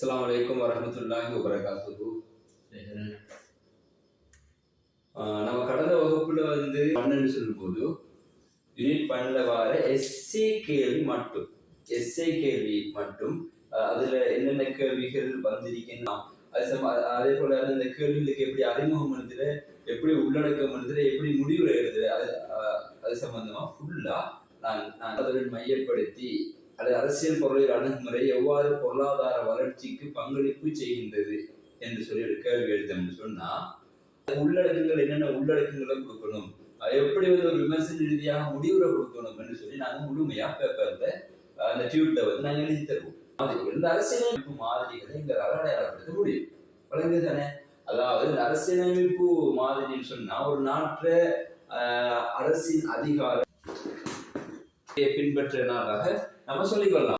அஸ்ஸலாமு அலைக்கும் வரஹ்மத்துல்லாஹி வபரகாத்துஹு ஆஹ் நம்ம கடந்த வகுப்புல வந்து பன்னெண்டு சொல்லும்போது யூனிட் பன்னெண்டுல வர எஸ்ஏ கேள்வி மட்டும் எஸ்ஏ கேள்வி மட்டும் அதுல என்னென்ன கேள்விகள் வந்திருக்கின்றன? அது அதே போல அந்த கேள்விகளுக்கு எப்படி அறிமுகம் எழுதுற எப்படி உள்ளடக்கம் எழுதுற எப்படி முடிவு எழுதுல அது அது சம்பந்தமா ஃபுல்லா நான் நான் அதனுடன் மையப்படுத்தி அல்லது அரசியல் பொருளியல் அணுகுமுறை எவ்வாறு பொருளாதார வளர்ச்சிக்கு பங்களிப்பு செய்கின்றது என்று சொல்லி ஒரு கேள்வி எழுத்தோம்னு சொன்னா உள்ளடக்கங்கள் என்னென்ன உள்ளடக்கங்களை கொடுக்கணும்? எப்படி வந்து ஒரு விமர்சன ரீதியாக முடிவுரை கொடுக்கணும் என்று சொல்லி நாங்கள் முழுமையா பேப்பர்ல அந்த டியூட்ல வந்து நாங்கள் எழுதி தருவோம். இந்த அரசியலமைப்பு மாதிரிகளை எங்களால் அடையாளப்படுத்த முடியும்? வழங்குது தானே? அதாவது இந்த அரசியலமைப்பு மாதிரின்னு சொன்னா ஒரு நாட்டுல ஆஹ், அரசின் அதிகார பின்பற்றினாராக நம்ம சொல்லிக்கொள்ளலாம்